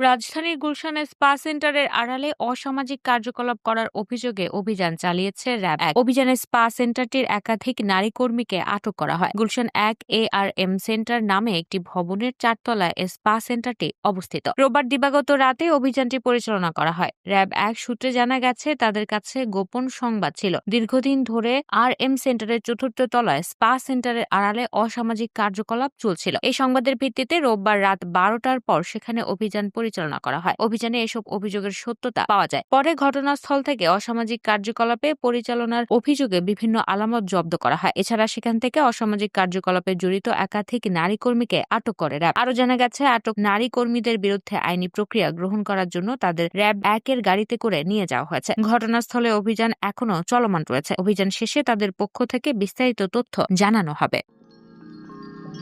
রাজধানীর গুলশানে স্পা সেন্টারের আড়ালে অসামাজিক কার্যকলাপ করার অভিযোগে অভিযান চালিয়েছে র্যাব। এক অভিযানে স্পা সেন্টারটির একাধিক নারী কর্মীকে আটক করা হয়। গুলশান এক এ আর এম সেন্টার নামে একটি ভবনের চারতলায় স্পা সেন্টারটি অবস্থিত। রোববার দিবাগত রাতে অভিযানটি পরিচালনা করা হয়। র্যাব এক সূত্রে জানা গেছে, তাদের কাছে গোপন সংবাদ ছিল। দীর্ঘদিন ধরে আর এম সেন্টারের চতুর্থ তলায় স্পা সেন্টারের আড়ালে অসামাজিক কার্যকলাপ চলছিল। এই সংবাদের ভিত্তিতে রোববার রাত বারোটার পর সেখানে অভিযান পরিচালনা করা হয়। অভিযানে এসব অভিযোগের সত্যতা পাওয়া যায়। পরে ঘটনাস্থল থেকে অসামাজিক কার্যকলাপে পরিচালনার অভিযোগে বিভিন্ন আলামত জব্দ করা হয়। এছাড়া সেখান থেকে অসামাজিক কার্যকলাপে জড়িত একাধিক নারী কর্মীকে আটক করে র্যাব। আরও জানা গেছে, আটক নারী কর্মীদের বিরুদ্ধে আইনি প্রক্রিয়া গ্রহণ করার জন্য তাদের র্যাব একের গাড়িতে করে নিয়ে যাওয়া হয়েছে। ঘটনাস্থলে অভিযান এখনও চলমান রয়েছে। অভিযান শেষে তাদের পক্ষ থেকে বিস্তারিত তথ্য জানানো হবে।